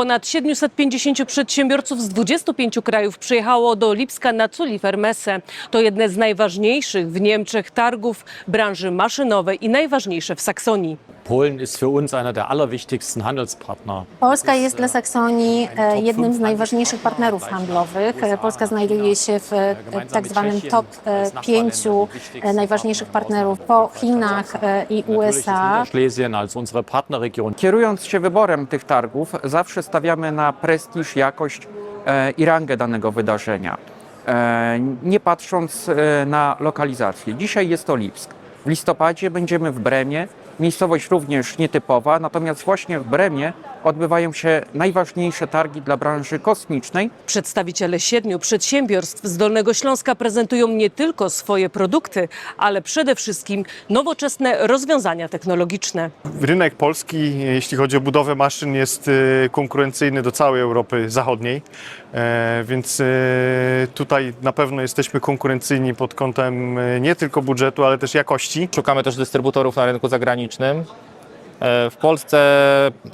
Ponad 750 przedsiębiorców z 25 krajów przyjechało do Lipska na Zulifer Messe. To jedne z najważniejszych w Niemczech targów branży maszynowej i najważniejsze w Saksonii. Polen ist für uns einer der allerwichtigsten Handelspartner. Polska jest dla Saksonii e, jednym z najważniejszych partnerów handlowych. Polska znajduje się w e, tak zwanym top e, pięciu e, najważniejszych partnerów po Chinach i USA. Kierując się wyborem tych targów, zawsze stawiamy na prestiż, jakość i rangę danego wydarzenia, nie patrząc na lokalizację. Dzisiaj jest to Lipsk. W listopadzie będziemy w Bremie, miejscowość również nietypowa, natomiast właśnie w Bremie odbywają się najważniejsze targi dla branży kosmicznej, Przedstawiciele siedmiu przedsiębiorstw z Dolnego Śląska prezentują nie tylko swoje produkty, ale przede wszystkim nowoczesne rozwiązania technologiczne. Rynek polski, jeśli chodzi o budowę maszyn, jest e, konkurencyjny do całej Europy Zachodniej, E, więc e, tutaj na pewno jesteśmy konkurencyjni pod kątem e, nie tylko budżetu, ale też jakości. Szukamy też dystrybutorów na rynku zagranicznym. E, W Polsce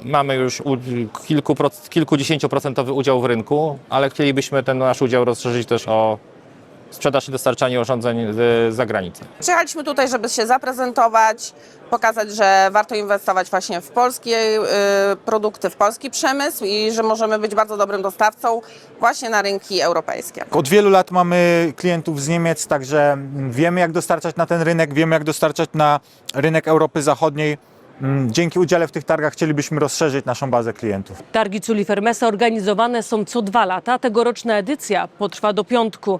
mamy już kilku, proc- kilkudziesięcioprocentowy udział w rynku, ale chcielibyśmy ten nasz udział rozszerzyć też o sprzedaż i dostarczanie urządzeń z zagranicy. Przyjechaliśmy tutaj, żeby się zaprezentować, pokazać, że warto inwestować właśnie w polskie y, produkty, w polski przemysł i że możemy być bardzo dobrym dostawcą właśnie na rynki europejskie. Od wielu lat mamy klientów z Niemiec, także wiemy jak dostarczać na ten rynek, wiemy jak dostarczać na rynek Europy Zachodniej. Mm, Dzięki udziale w tych targach chcielibyśmy rozszerzyć naszą bazę klientów. Targi Zulifer Messe organizowane są co dwa lata. Tegoroczna edycja potrwa do piątku.